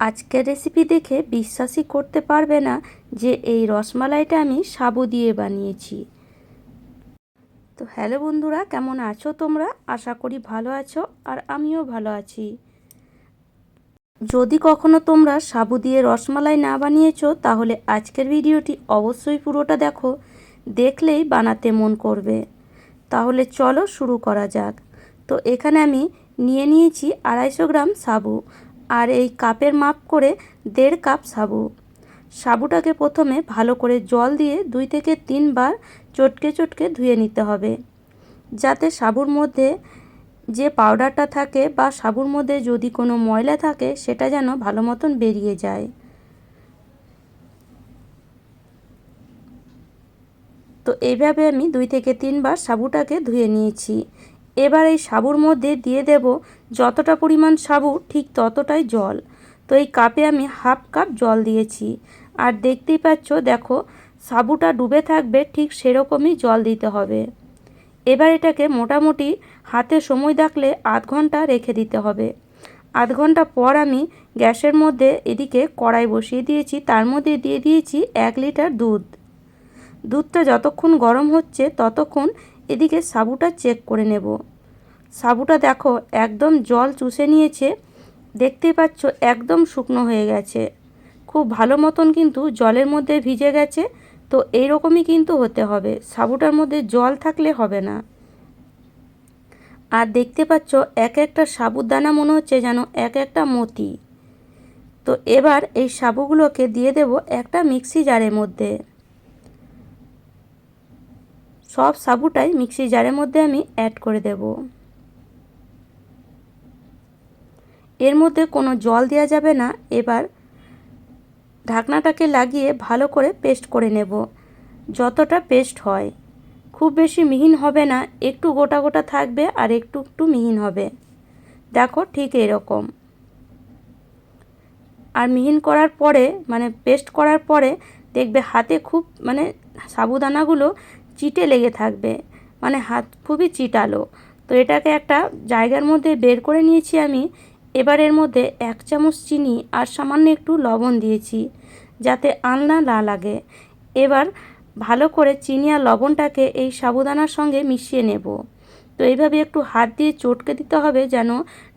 আজকের রেসিপি দেখে বিশ্বাসই করতে পারবে না যে এই রসমালাইটা আমি সাবু দিয়ে বানিয়েছি। তো হ্যালো বন্ধুরা, কেমন আছো তোমরা? আশা করি ভালো আছো আর আমিও ভালো আছি। যদি কখনো তোমরা সাবু দিয়ে রসমালাই না বানিয়েছো, তাহলে আজকের ভিডিওটি অবশ্যই পুরোটা দেখো, দেখলেই বানাতে মন করবে। তাহলে চলো শুরু করা যাক। তো এখানে আমি নিয়ে নিয়েছি আড়াইশো গ্রাম সাবু। আর এই কাপের মাপ করে দেড় কাপ সাবু। সাবুটাকে প্রথমে ভালো করে জল দিয়ে দুই থেকে তিনবার চটকে চটকে ধুয়ে নিতে হবে। যাতে সাবুর মধ্যে যে পাউডারটা থাকে বা সাবুর মধ্যে যদি কোনো ময়লা থাকে, সেটা যেন ভালো মতন বেরিয়ে যায়। তো এইভাবে আমি দুই থেকে তিনবার সাবুটাকে ধুয়ে নিয়েছি। এবার এই সাবুর মধ্যে দিয়ে দেব যতটা পরিমাণ সাবু, ঠিক ততটাই জল। তো এই কাপে আমি হাফ কাপ জল দিয়েছি। আর দেখতেই পাচ্ছ, দেখো, সাবুটা ডুবে থাকবে, ঠিক সেরকমই জল দিতে হবে। এবার এটাকে মোটামুটি হাতে সময় থাকলে আধ ঘণ্টা রেখে দিতে হবে। আধ ঘণ্টা পর আমি গ্যাসের মধ্যে এদিকে কড়াই বসিয়ে দিয়েছি। তার মধ্যে দিয়ে দিয়েছি এক লিটার দুধ। দুধটা যতক্ষণ গরম হচ্ছে, ততক্ষণ এদিকে সাবুটা চেক করে নেব। সাবুটা দেখো একদম জল চুষে নিয়েছে, দেখতেই পাচ্ছ একদম শুকনো হয়ে গেছে। খুব ভালো মতন কিন্তু জলের মধ্যে ভিজে গেছে, তো এইরকমই কিন্তু হতে হবে। সাবুটার মধ্যে জল থাকলে হবে না। আর দেখতে পাচ্ছ এক একটা সাবুদানা মনে হচ্ছে যেন এক একটা মতি। তো এবার এই সাবুগুলোকে দিয়ে দেব একটা মিক্সি জারের মধ্যে। সব সাবুটাই মিক্সি জারের মধ্যে আমি অ্যাড করে দেব। এর মধ্যে কোনো জল দেওয়া যাবে না। এবার ঢাকনাটাকে লাগিয়ে ভালো করে পেস্ট করে নেব। যতটা পেস্ট হয়। খুব বেশি মিহিন হবে না, একটু গোটা গোটা থাকবে আর একটু একটু মিহিন হবে। দেখো ঠিক এরকম। আর মিহিন করার পরে মানে পেস্ট করার পরে দেখবে হাতে খুব মানে সাবুদানাগুলো চিটে লেগে থাকবে। মানে হাত খুবই চিটালো। তো এটাকে একটা জায়গার মধ্যে বের করে নিয়েছি আমি। এবার এর মধ্যে এক চামচ চিনি আর সামান্য একটু লবণ দিয়েছি, যাতে আলনা না লাগে। এবার ভালো করে চিনি আর লবণটাকে এই সাবুদানার সঙ্গে মিশিয়ে নেব। তো এইভাবে একটু হাত দিয়ে চটকে দিতে হবে যেন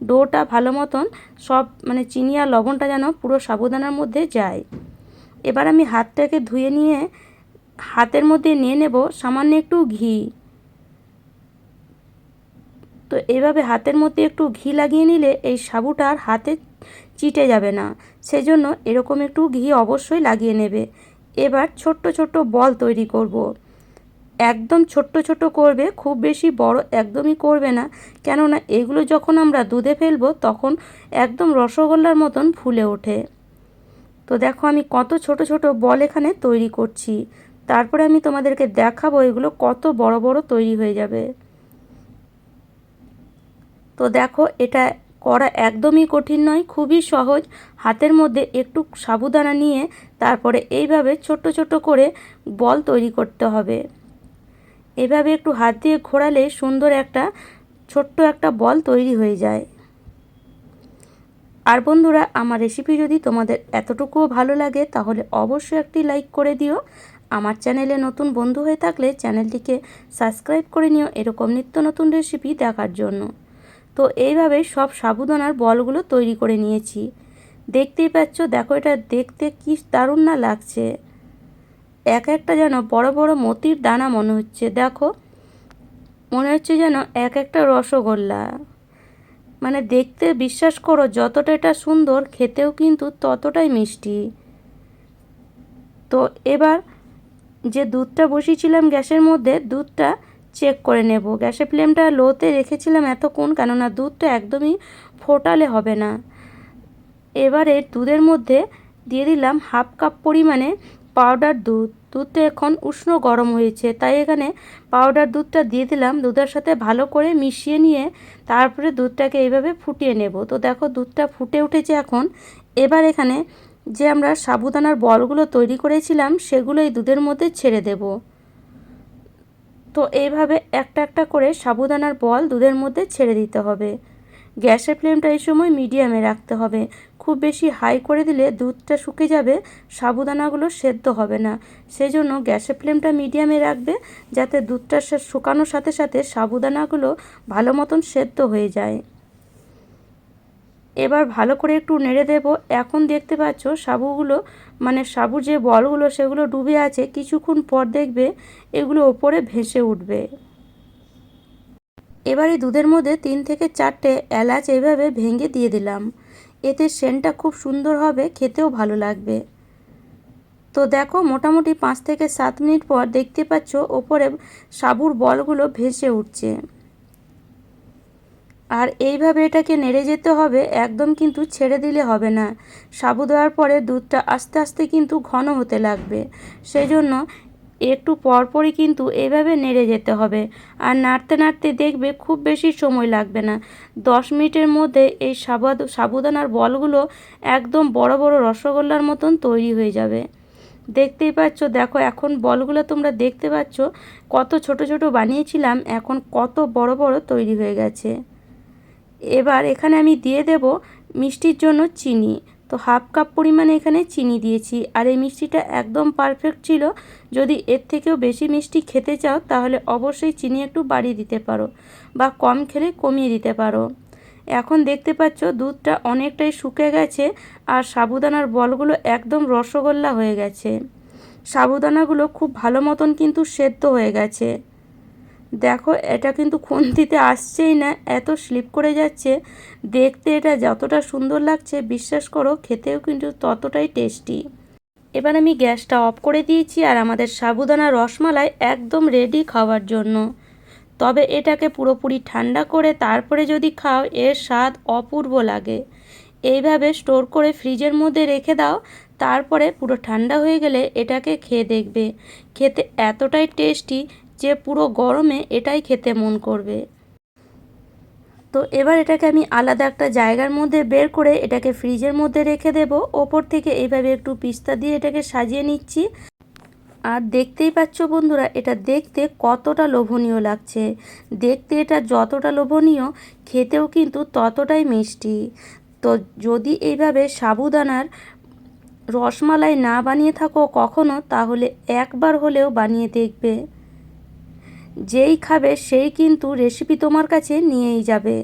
ডোটা ভালো মতন সব মানে চিনি আর লবণটা যেন পুরো সাবুদানার মধ্যে যায়। এবার আমি হাতটাকে ধুয়ে নিয়ে হাতের মধ্যে নিয়ে নেব সামান্য একটু ঘি। তো এভাবে হাতের মধ্যে একটু ঘি লাগিয়ে নিলে এই সাবুটা আর হাতে চিটে যাবে না। সেজন্য এরকম একটু ঘি অবশ্যই লাগিয়ে নেবে। এবার ছোট্ট ছোট্ট বল তৈরি করব। একদম ছোট্ট ছোট করবে, খুব বেশি বড় একদমই করবে না। কেননা এগুলো যখন আমরা দুধে ফেলব তখন একদম রসগোল্লার মতন ফুলে ওঠে। তো দেখো আমি কত ছোট ছোট বল এখানে তৈরি করছি। তারপরে আমি তোমাদেরকে দেখাবো এগুলো কত বড় বড় তৈরি হয়ে যাবে। তো দেখো, এটা করা একদমই কঠিন নয়, খুবই সহজ। হাতের মধ্যে একটু সাবুদানা নিয়ে তারপরে এইভাবে ছোট ছোট করে বল তৈরি করতে হবে। এভাবে একটু হাত দিয়ে ঘোরালে সুন্দর একটা ছোট্ট একটা বল তৈরি হয়ে যায়। আর বন্ধুরা, আমার রেসিপি যদি তোমাদের এতটুকুও ভালো লাগে, তাহলে অবশ্যই একটি লাইক করে দিও। আমার চ্যানেলে নতুন বন্ধু হয়ে থাকলে চ্যানেলটিকে সাবস্ক্রাইব করে নিও এরকম নিত্য নতুন রেসিপি দেখার জন্য। তো এইভাবে সব সাবুদানার বলগুলো তৈরি করে নিয়েছি। দেখতেই পাচ্ছ, দেখো এটা দেখতে কি দারুণ না লাগছে। এক একটা যেন বড় বড় মতির দানা মনে হচ্ছে, দেখো। মনে হচ্ছে যেন এক একটা রসগোল্লা। মানে দেখতে বিশ্বাস করো, যতটা এটা সুন্দর, খেতেও কিন্তু ততটাই মিষ্টি। তো এবার যে দুধটা বসিয়েছিলাম গ্যাসের মধ্যে, দুধটা চেক করে নেব। গ্যাসের ফ্লেমটা লোতে রেখেছিলাম এতক্ষণ, কেননা দুধটা একদমই ফোটালে হবে না। এবারে দুধের মধ্যে দিয়ে দিলাম হাফ কাপ পরিমাণে পাউডার দুধ। দুধটা এখন উষ্ণ গরম হয়েছে, তাই এখানে পাউডার দুধটা দিয়ে দিলাম। দুধের সাথে ভালো করে মিশিয়ে নিয়ে তারপরে দুধটাকে এইভাবে ফুটিয়ে নেব। তো দেখো দুধটা ফুটে উঠেছে এখন। এবার এখানে যে আমরা সাবুদানার বলগুলো তৈরি করেছিলাম সেগুলো এই দুধের মধ্যে ছেড়ে দেব। তো এইভাবে একটা একটা করে সাবুদানার বল দুধের মধ্যে ছেড়ে দিতে হবে। গ্যাসের ফ্লেমটা এই সময় মিডিয়ামে রাখতে হবে। খুব বেশি হাই করে দিলে দুধটা শুকে যাবে, সাবুদানাগুলো সেদ্ধ হবে না। সেই জন্য গ্যাসের ফ্লেমটা মিডিয়ামে রাখবে, যাতে দুধটা শুকানোর সাথে সাথে সাবুদানাগুলো ভালো মতন সেদ্ধ হয়ে যায়। এবার ভালো করে একটু নেড়ে দেব। এখন দেখতে পাচ্ছ সাবুগুলো মানে সাবুর যে বলগুলো সেগুলো ডুবে আছে, কিছুক্ষণ পর দেখবে এগুলো ওপরে ভেসে উঠবে। এবারে দুধের মধ্যে তিন থেকে চারটে এলাচ এইভাবে ভেঙে দিয়ে দিলাম। এতে সেন্টটা খুব সুন্দর হবে, খেতেও ভালো লাগবে। তো দেখো মোটামুটি পাঁচ থেকে সাত মিনিট পর দেখতে পাচ্ছ ওপরে সাবুর বলগুলো ভেসে উঠছে। আর এইভাবে এটাকে নেড়ে যেতে হবে, একদম কিন্তু ছেড়ে দিলে হবে না। সাবু দেওয়ার পরে দুধটা আস্তে আস্তে কিন্তু ঘন হতে লাগবে। সেই জন্য একটু পরপরই কিন্তু এইভাবে নেড়ে যেতে হবে। আর নাড়তে নাড়তে দেখবে খুব বেশি সময় লাগবে না। দশ মিনিটের মধ্যে এই সাবাদ সাবুদানার বলগুলো একদম বড় বড় রসগোল্লার মতন তৈরি হয়ে যাবে। দেখতেই পাচ্ছ, দেখো এখন বলগুলো তোমরা দেখতে পাচ্ছ, কত ছোট ছোট বানিয়েছিলাম, এখন কত বড় বড় তৈরি হয়ে গেছে। এবার এখানে আমি দিয়ে দেব মিষ্টির জন্য চিনি। তো হাফ কাপ পরিমাণে এখানে চিনি দিয়েছি। আর এই মিষ্টিটা একদম পারফেক্ট ছিল। যদি এর থেকেও বেশি মিষ্টি খেতে চাও, তাহলে অবশ্যই চিনি একটু বাড়িয়ে দিতে পারো বা কম খেলে কমিয়ে দিতে পারো। এখন দেখতে পাচ্ছ, দুধটা অনেকটাই শুকে গেছে আর সাবুদানার বলগুলো একদম রসগোল্লা হয়ে গেছে। সাবুদানাগুলো খুব ভালো মতন কিন্তু সেদ্ধ হয়ে গেছে। দেখো, এটা কিন্তু খুন্তিতে আসছেই না, এত স্লিপ করে যাচ্ছে। দেখতে এটা যতটা সুন্দর লাগছে, বিশ্বাস করো, খেতেও কিন্তু ততটাই টেস্টি এবার আমি গ্যাসটা অফ করে দিয়েছি আর আমাদের সাবুদানা রসমালাই একদম রেডি খাওয়ার জন্য। তবে এটাকে পুরোপুরি ঠান্ডা করে তারপরে যদি খাও, এর স্বাদ অপূর্ব লাগে। এইভাবে স্টোর করে ফ্রিজের মধ্যে রেখে দাও, তারপরে পুরো ঠান্ডা হয়ে গেলে এটাকে খেয়ে দেখবে। খেতে এতটাই টেস্টি যে পুরো গরমে এটাই খেতে মন করবে। তো এবার এটাকে আমি আলাদা একটা জায়গার মধ্যে বের করে এটাকে ফ্রিজের মধ্যে রেখে দেব। ওপর থেকে এইভাবে একটু পিস্তা দিয়ে এটাকে সাজিয়ে নিচ্ছি। আর দেখতেই পাচ্ছ বন্ধুরা, এটা দেখতে কতটা লোভনীয় লাগছে। দেখতে এটা যতটা লোভনীয়, খেতেও কিন্তু ততটাই মিষ্টি। তো যদি এইভাবে সাবুদানার রসমালাই না বানিয়ে থাকো কখনো, তাহলে একবার হলেও বানিয়ে দেখবে। যেই খাবে সেই কিন্তু রেসিপি তোমার কাছে নিয়েই যাবে।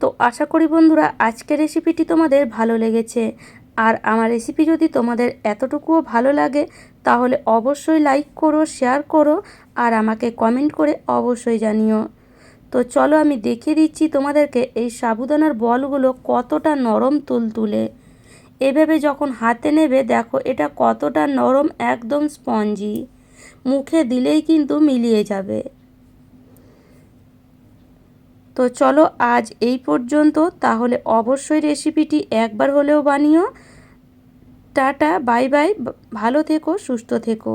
তো আশা করি বন্ধুরা, আজকের রেসিপিটি তোমাদের ভালো লেগেছে। আর আমার রেসিপি যদি তোমাদের এতটুকুও ভালো লাগে, তাহলে অবশ্যই লাইক করো শেয়ার করো, আর আমাকে কমেন্ট করে অবশ্যই জানিও। তো চলো আমি দেখিয়ে দিচ্ছি তোমাদেরকে এই সাবুদানার বলগুলো কতটা নরম তুলতুলে। এভাবে যখন হাতে নেবে, দেখো এটা কতটা নরম একদম স্পঞ্জি। মুখে দিলেই কিন্তু মিলিয়ে যাবে। তো চলো আজ এই পর্যন্ত। তাহলে অবশ্যই রেসিপিটি একবার হলেও বানিও। টাটা, বাই বাই, ভালো থেকো, সুস্থ থেকো।